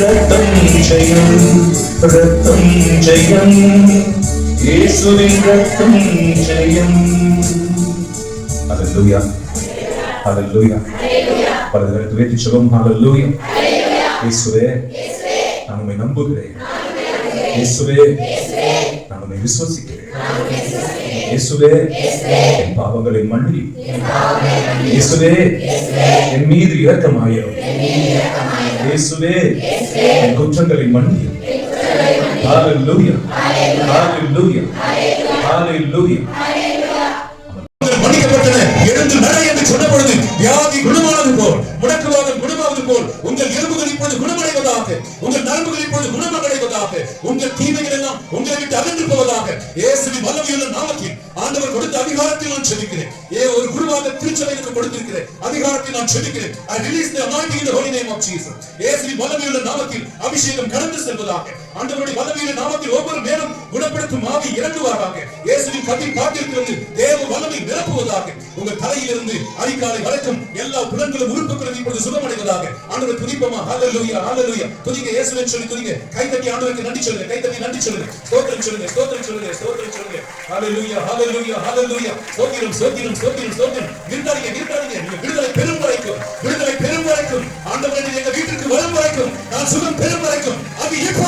ரத்தம் ஜெயம் ரத்தம் ஜெயம். இயேசுவின் ரத்தம் ஜெயம். ஹalleluya ஹalleluya. பலதரத்து வேற்றி சொல்லும் ஹalleluya. இயேசுவே நான் உம்மை நம்புகிறேன். இயேசுவே நான் உம்மை விசுவசிக்கிறேன். இயேசுவே என் பாவங்களை மன்னி இயேசுவே என் மீது இரக்கமாயிரும். இயேசுவே என் குற்றங்களை மன்னியும். ஹalleluya ஹalleluya ஹalleluya மன்னிக்கப்பட்டன எழுந்து நட என்று சொன்ன பொழுது வியாதி குணமானது போல் முடக்குவாதம் குணமாவது போல் உங்கள் எலும்புகள் இப்பொழுது குணமடைவதாக உங்கள் நரம்புகள் இப்பொழுது போவதாக உங்கள் தீமைகள் எல்லாம் உங்களை விட்டு அகன்று போவதாக. இயேசுவின் வல்லமையுள்ள நாமத்தில் ஆண்டவர் கொடுத்த அதிகாரத்தில் நான் செபிக்கிறேன். ஏ ஒரு குருவாக திருச்சபைக்கு கொடுத்திருக்கிறேன். அதிகாரத்தில் நான் செபிக்கிறேன். I release the anointing in the holy name of Jesus இயேசுவின் வல்லமையுள்ள நாமத்தில் அபிஷேகம் கடந்து செல்வதாக. ஆண்டவருடைய வல்லமையுள்ள நாமத்தில் ஒவ்வொரு மேலும் குணப்படுத்தும் ஆவி இறங்குவாராக. இயேசுவின் கதிர் தேவ வல்லமை நிரப்புவதாக உங்கள் தலையிலிருந்து அடிக்காலை வரைக்கும் எல்லா புலன்களும் உறுப்புகளும் இப்பொழுது சுகமடைவதாக. ஆண்டவர் துதிப்போமா? ஹalleluya ஹalleluya துதிக்க இயேசுவை சொல்லி துதிக்க கை தட்டி ஆண்டவருக்கு நன்றி சொல்லுங்க. கை தட்டி நன்றி சொல்லுங்க. ஸ்தோத்திரம் சொல்லுங்க ஸ்தோத்திரம் சொல்லுங்க ஸ்தோத்திரம் சொல்லுங்க. ஹalleluya ஹalleluya ஹalleluya ஸ்தோத்திரம் ஸ்தோத்திரம் ஸ்தோத்திரம் ஸ்தோத்திரம். விருந்தாளிங்க விருந்தாளிங்க நீங்க விடுதலை பெரும் வரைக்கும் விடுதலை பெரும் வரைக்கும் ஆண்டவர் எங்க வீட்டுக்கு வரும் வரைக்கும் நான் சுகம் பெரும் வரைக்கும் அது இப்போ